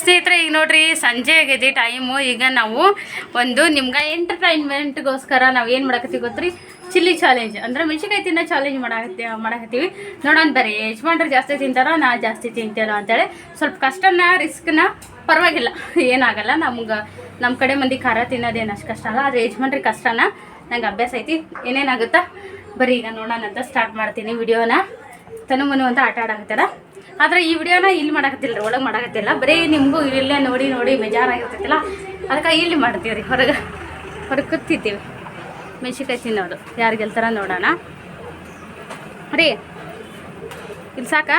ಸ್ನೇಹಿತರೆ, ಈಗ ನೋಡ್ರಿ, ಸಂಜೆ ಆಗಿದೆ ಟೈಮು ಈಗ ನಾವು ಒಂದು ನಿಮ್ಗೆ ಎಂಟರ್ಟೈನ್ಮೆಂಟ್ಗೋಸ್ಕರ ನಾವು ಏನು ಮಾಡಕತ್ತೀವಿ ಗೊತ್ತ್ರಿ? ಚಿಲ್ಲಿ ಚಾಲೆಂಜ್ ಅಂದ್ರೆ ಮೆಣಸಿನ್ಕಾಯಿ ತಿನ್ನೋ ಚಾಲೆಂಜ್ ಮಾಡಕತ್ತಿ ಮಾಡಕತ್ತೀವಿ. ನೋಡೋಣ ಬರ್ರಿ ಯಜಮಾನ್ರು ಜಾಸ್ತಿ ತಿಂತಾರ, ನಾ ಜಾಸ್ತಿ ತಿಂತೇನೋ ಅಂತೇಳಿ ಸ್ವಲ್ಪ ಕಷ್ಟನ ರಿಸ್ಕ್ನ ಪರವಾಗಿಲ್ಲ. ಏನಾಗಲ್ಲ, ನಮ್ಗೆ ನಮ್ಮ ಕಡೆ ಮಂದಿ ಖಾರ ತಿನ್ನೋದೇನು ಅಷ್ಟು ಕಷ್ಟ ಅಲ್ಲ, ಆದರೆ ಯಜಮಾನ್ರಿ ಕಷ್ಟನ ನಂಗೆ ಅಭ್ಯಾಸ ಐತಿ. ಏನೇನಾಗುತ್ತಾ? ಬರೀ ಈಗ ನೋಡೋಣ ಅಂತ ಸ್ಟಾರ್ಟ್ ಮಾಡ್ತೀನಿ ವಿಡಿಯೋನ ತನು ಮನು ಅಂತ ಆಟ ಆಡಕತ್ತಾರ. ಆದ್ರೆ ಈ ವಿಡಿಯೋನ ಇಲ್ಲಿ ಮಾಡಕತ್ತಿಲ್ಲ ಒಳಗೆ ಮಾಡಕತ್ತಿಲ್ಲ. ಬರೀ ನಿಮಗೂ ಇಲ್ಲೇ ನೋಡಿ ನೋಡಿ ಬೇಜಾರಾಗಿರ್ತೈತಿಲ್ಲ? ಅದಕ್ಕೆ ಇಲ್ಲಿ ಮಾಡ್ತೀವಿ ರೀ ಹೊರಗೆ. ಹೊರಗೆ ಕೂತಿದ್ದೀವಿ. ಮೆಣಸಿನ್ಕಾಯಿ ತಿನ್ನೋದು. ಯಾರು ಗೆಲ್ತಾರ ನೋಡೋಣ. ರೀ, ಇಲ್ಲಿ ಸಾಕಾ?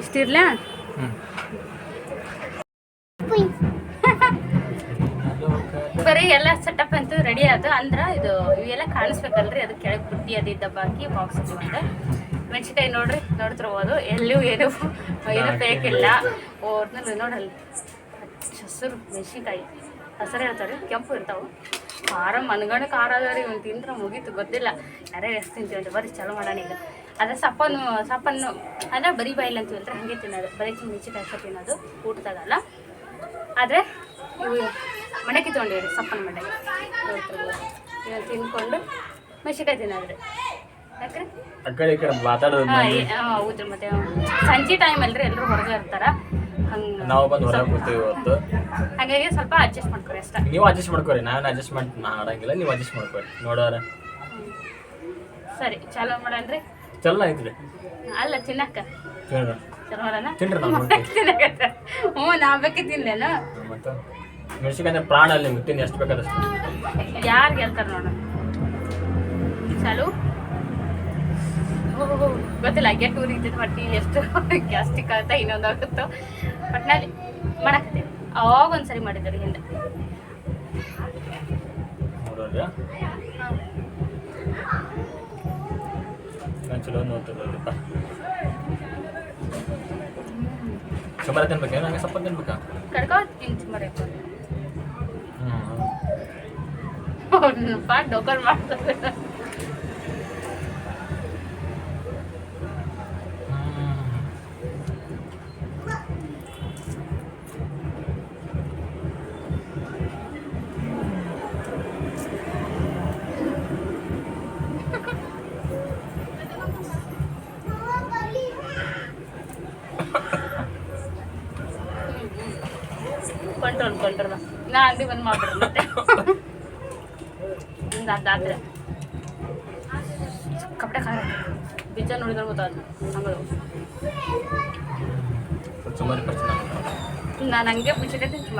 ಇಷ್ಟಿರ್ಲ ಬರೀ ಎಲ್ಲ ಸೆಟಪ್ ಅಂತೂ ರೆಡಿ ಆಯ್ತು ಅಂದ್ರೆ ಇದು ಇವೆಲ್ಲ ಕಾಣಿಸ್ಬೇಕಲ್ರಿ ಅದು ಕೆಳಗೆ ಬುಟ್ಟಿ ಅದು ಬಾಕಿ ಬಾಕ್ಸ್ ಒಂದು ಮೆಣಸಿನ್ಕಾಯಿ ನೋಡ್ರಿ ನೋಡ್ತಿರ್ಬೋದು. ಎಲ್ಲೂ ಏನು ಏನು ಬೇಕಿಲ್ಲ ಓದ್ನಲ್ಲಿ ನೋಡಲ್ಲ. ಹಸಿರು ಮೆಣಸಿನ್ಕಾಯಿ. ಹಸಿರು ಹೇಳ್ತಾರೆ ಕೆಂಪು ಇರ್ತಾವೆ. ಖಾರ ಮನ್ಗಣ ಖಾರ ಅದ ರೀ ಇವ್ನು ತಿಂದ್ರೆ ಮುಗೀತು ಗೊತ್ತಿಲ್ಲ. ಯಾರೇ ಎಷ್ಟು ತಿಂತೀವಿ ಅಂತ ಬರೀ ಚಲೋ ಮಾಡೋಣ ಈಗ. ಅದೇ ಸಪ್ಪನ್ನು ಸಪ್ಪನ್ನು ಅಂದರೆ ಬರೀ ಬಾಯಿಲ್ ಅಂತೀವಲ್ರಿ ಹಾಗೆ ತಿನ್ನೋದು. ಬರೀ ಮೆಣಸಿನ್ಕಾಯಿ ಅಷ್ಟೇ ತಿನ್ನೋದು ಊಟದಾಗಲ್ಲ. ಆದರೆ ಇವು ಮಡಕೆ ತೊಗೊಂಡಿವ್ರಿ ಸಪ್ಪನ ಮಡಕೆ. ತಿಂದ್ಕೊಂಡು ತಿನ್ಕೊಂಡು ಮೆಣಸಿನ್ಕಾಯಿ ತಿನ್ನೋದ್ರಿ. ಯಾಕ್ರಿ? ಆ ಕಡೆ ಈ ಕಡೆ ಮಾತಾಡೋದು ಹೌದ್ರಿ ಮತ್ತೆ ಸಂಜೆ ಟೈಮ್ ಅಲ್ರಿ ಎಲ್ಲರೂ ಹೊರಗೆ ಇರ್ತಾರ. ಹಂಗೆ ನಾವು ಬಂದು ಹೊರಗೆ ಕೂತೀವಿ ಇವತ್ತು. ಹಾಗಾಗಿ ಸ್ವಲ್ಪ ಅಡ್ಜಸ್ಟ್ ಮಾಡ್ಕೊರಿ ಅಷ್ಟೇ. ನೀವು ಅಡ್ಜಸ್ಟ್ ಮಾಡ್ಕೊರಿ ನಾನು ಅಡ್ಜಸ್ಟ್ಮೆಂಟ್ ಮಾಡಂಗಿಲ್ಲ ನೀವು ಅಡ್ಜಸ್ಟ್ ಮಾಡ್ಕೊರಿ. ನೋಡೋರ. ಸರಿ ಚಲೋ ಮಾಡಲ್ರಿ ಚಲೋ ಐತ್ರಿ ಅಲ್ಲ ತಿನ್ನಕ್ಕ. ಚಲೋ ಮಾಡೋಣ? ತಿನ್ರಿ ನಾವು ಹ್ಞೂ ನಾ ಬೇಕೇ ತಿನ್ಲೇನು? ಮತ್ತೆ ಮೆಣಸಿನ್ಕಾಯಿ ಪ್ರಾಣ ಅಲ್ಲಿ ತಿನ್ನಿ ಎಷ್ಟು ಬೇಕಾದಷ್ಟು. ಯಾರು ಹೇಳ್ತಾರ ನೋಡ. ಚಾಲು? ಗೊತ್ತಿಲ್ಲ ಗೆಟ್ ಇದ್ದಿದ್ದು ಬಟ್ ಎಷ್ಟು ಗ್ಯಾಸ್ಟಿಕ್ ಆಗುತ್ತಾ ಇನ್ನೊಂದು ಆಗುತ್ತೋ. ಒಟ್ನಲ್ಲಿ ಮಾಡಾಕತ್ತೀನಿ. ಅವಾಗ ಒಂದ್ಸರಿ ಮಾಡಿದ್ರಿ ಹಿಂದೆ. ಚಲೋ ನಂಗೆ ಸ್ವಲ್ಪ ತಿನ್ಬೇಕಾ? ಹ್ಞೂ ಡೋಕರ್ ಮಾಡ್ತಾರೆ. ನಾ ಅಂಗಡಿ ಬಂದ್ ಮಾಡ್ಬಿಡ್ರಿ ಮತ್ತೆ? ಹಿಂಗೆ ಅದಾದ್ರೆ ಕಪಡೆ ಖಾರ ಬೀಜ ನೋಡಿದ್ರೆ ಗೊತ್ತಾದ್ರು ನಾನು ಹಂಗೆ ತಿಂಚು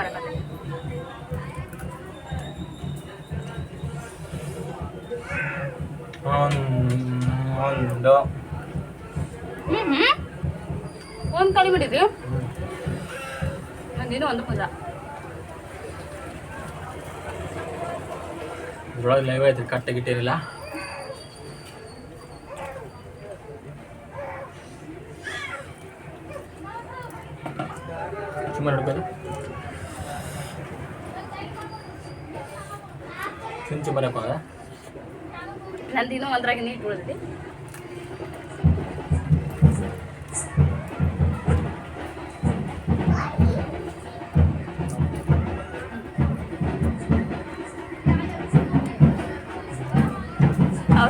ಒಂದು ಹ್ಞೂ ಒಂದು ಕಳಿ ನಂದಿನ ಒಂದು ಪೂಜ. ಇದ್ರೊಳಗೆ ಲೈವ್ ಐತ್ರಿ ಕಟ್ಟ ಗಿಟ್ಟಿರಿಲ್ಲ ಸುಮ್ಮನೆ ಹಿಡ್ಕೊಂಡು ಚುಂಚು ಬರಪ್ಪ ನಂದಿನೂ ಒಂದ್ರಾಗ ನೀಟ್ ಉಳಿದ್ರಿ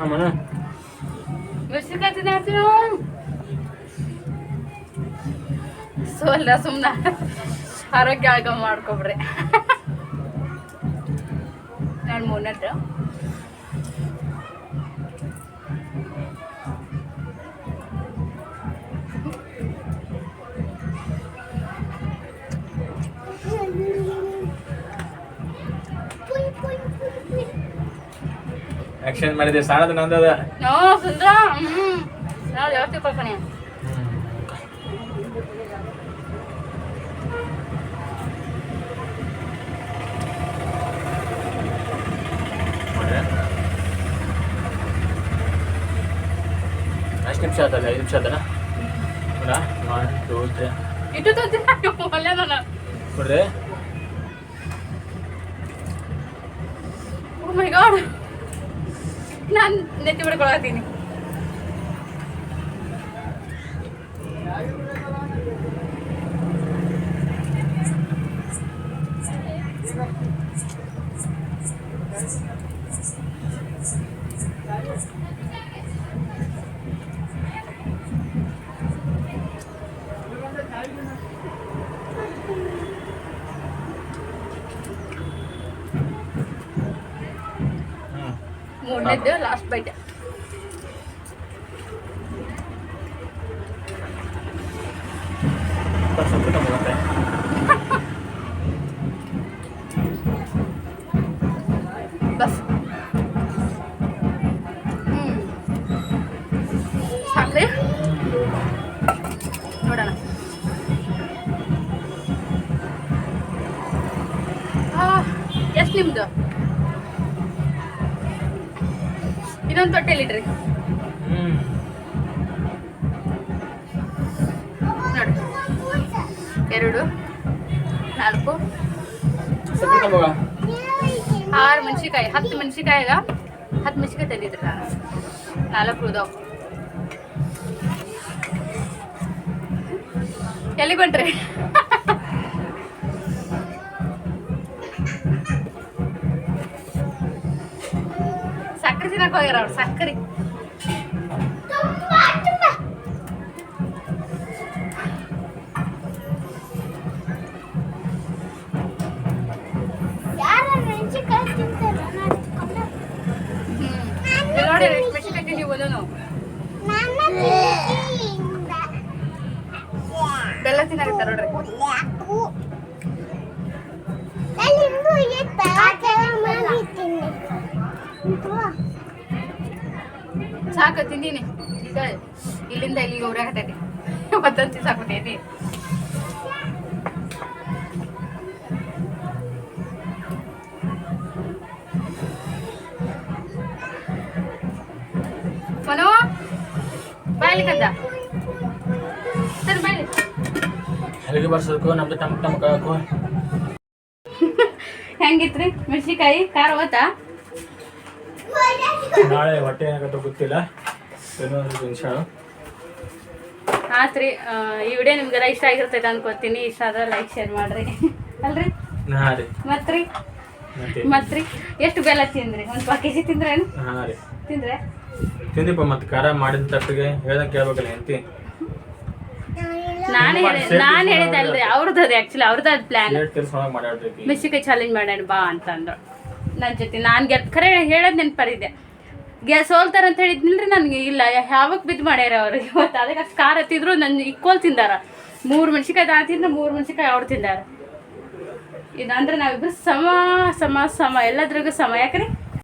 ಅಮ್ಮನ ಸೊ ಅಲ್ಲ ಸುಮ್ಮನೆ ಆರೋಗ್ಯ ಆಗ ಮಾಡ್ಕೊಬ್ರಿ ನಾನು ಮೂರ್ನಟ್ರು ಆಕ್ಷನ್ ಮಾಡಿದೆ ಸಾಣದ ನಂದದ. ನೋ ಸುಂದ್ರ ಹ್ಞೂ ನಾವು ಯಾವತ್ತಿ ಕಳ್ಕೊಣಿ ಎಷ್ಟು ನಿಮಿಷ ಆತಲ್ಲ ಐದು ನಿಮಿಷ ಆತನ? ಒನ್ ಟೂ ತ್ರೀ ನಾನು ನೋಡ್ರಿ ಓ ಮೈ ಗಾಡ್ ನಾನು ನೆತ್ತಿ ಬಿಡ್ಕೊಳತ್ತೀನಿ ಮೂರನೇದ್ದು ಲಾಸ್ಟ್ ಬೈಟ್ ಬಸ್. ಸಾಕ್ರಿ. ನೋಡೋಣ. ಎಷ್ಟು ನಿಮ್ಮದು ಇನ್ನೊಂದು ತೊಟ್ಟೆಲಿ ಇಡ್ರಿ ನೋಡಿ. ಎರಡು, ನಾಲ್ಕು, ಆರು ಮೆಣಸಿಕಾಯಿ ಹತ್ತು ಮೆಣಸಿನ್ಕಾಯಿಗ, ಹತ್ತು ಮೆಣಸಿಕಾಯಿ ತಂದಿದ್ರಿ ನಾನು. ನಾಲ್ಕು ಉದಾವ್ ಎಲ್ಲಿ ಹೊಂಟ್ರಿ? ಸಕ್ಕರೆ ತಿನ್ನಕ್ ಹೋಗ್ಯಾರ ಅವ್ರು ಸಕ್ಕರೆ ಹ್ಮ್ ನೋಡಿ ಎಷ್ಟು ಮೆಣಸಿಕಾಯಿ ತಿಂಡಿ ಒಂದೊಂದು ಬೆಲ್ಲ ತಿನ್ನಾಕತ್ತಾರ ನೋಡ್ರಿ ಸಾಕು ತಿಂದೀನಿ. ಇಲ್ಲಿಂದ ಇಲ್ಲಿಗೆ ಉರಿಯಾಕತ್ತೈತಿ ಮತ್ತೊಂದು ಸಾಕ್ಬಿಟ್ಟೈತಿ ಮನೋ ಬಾಯ್ಲಿಕ್ಕಂತ ಕಂದ ಸರಿ ಬಾಯ್ಲಿ ಅಲ್ಲಿಗೆ ಬರ್ಸೋದಕ್ಕೂ ನಮ್ದು ಟಮಕ್ ಟಮಕ್ ಹಾಕು ಹೆಂಗಿತ್ರಿ? ಮೆಣಸಿಕಾಯಿ ಖಾರ ಹೋತಾ? ನಾಳೆ ಹೊಟ್ಟೆ ಏನಾಗತ್ತೋ ಗೊತ್ತಿಲ್ಲ. ಏನೋ ನಿಮಿಷ ಆತ್ರಿ ಈ ವಿಡಿಯೋ ನಿಮ್ಗೆಲ್ಲ ಇಷ್ಟ ಆಗಿರ್ತೈತೆ ಅನ್ಕೋತೀನಿ. ಇಷ್ಟ ಆದ್ರೆ ಲೈಕ್ ಶೇರ್ ಮಾಡ್ರಿ. ಅಲ್ರಿ? ಹಾಂ ರೀ. ಮತ್ರಿ? ಮತ್ರಿ? ಎಷ್ಟು ಬೆಲ್ಲ ತಿಂದ್ರಿ? ಒಂದು ಪಾ ಕೆ ಜಿ ತಿಂದ್ರೇನು ಹಾಂ ರೀ. ತಿಂದ್ರೆ? ತಿಂದಿಪ್ಪ ಮತ್ತೆ ಖಾರ ಮಾಡಿದ ತಪ್ಪಿಗೆ ಹೇಳ್ದಂಗೆ ಕೇಳ್ಬೇಕಲ್ಲ ಹೆಂಡತಿ. ನಾನು ಹೇಳಿ ನಾನು ಹೇಳಿದ್ದಲ್ರಿ ಅವ್ರದ್ದು ಅದು ಆ್ಯಕ್ಚುಲಿ ಅವ್ರದ್ದು ಅದು ಪ್ಲ್ಯಾನ್ ಮೆಣಸಿಕಾಯಿ ಚಾಲೆಂಜ್ ಮಾಡ್ಯಾನ ಬಾ ಅಂತಂದ್ರು. ನನ್ನ ಜೊತೆ. ನಾನು ಗೆದ್, ಖರೆ ಹೇಳೋದು ನೆನಪಿದೆ ಗೆ, ಸೋಲ್ತಾರ ಅಂತ ಹೇಳಿದ್ನಿಲ್ರಿ ನನಗೆ? ಇಲ್ಲ ಯಾವಾಗ ಬಿದ್ದು ಮಾಡ್ಯಾರ ಅವ್ರು? ಇವತ್ತು ಅದಕ್ಕೆ ಅಷ್ಟು ಖಾರ ಹತ್ತಿದ್ರು ನನ್ನ ಇಕ್ಕೋಲ್ ತಿಂದಾರ. ಮೂರು ಮೆಣಸಿಕಾಯಿ ತಿಂದ್ರೆ, ಮೂರು ಮೆಣಸಿಕಾಯಿ ಅವ್ರು ತಿಂದಾರ. ಇದಂದ್ರೆ ನಾವಿಬ್ಬರು ಸಮ ಸಮ ಸಮ, ಎಲ್ಲದ್ರಾಗೂ ಸಮ. ಯಾಕ್ರಿ?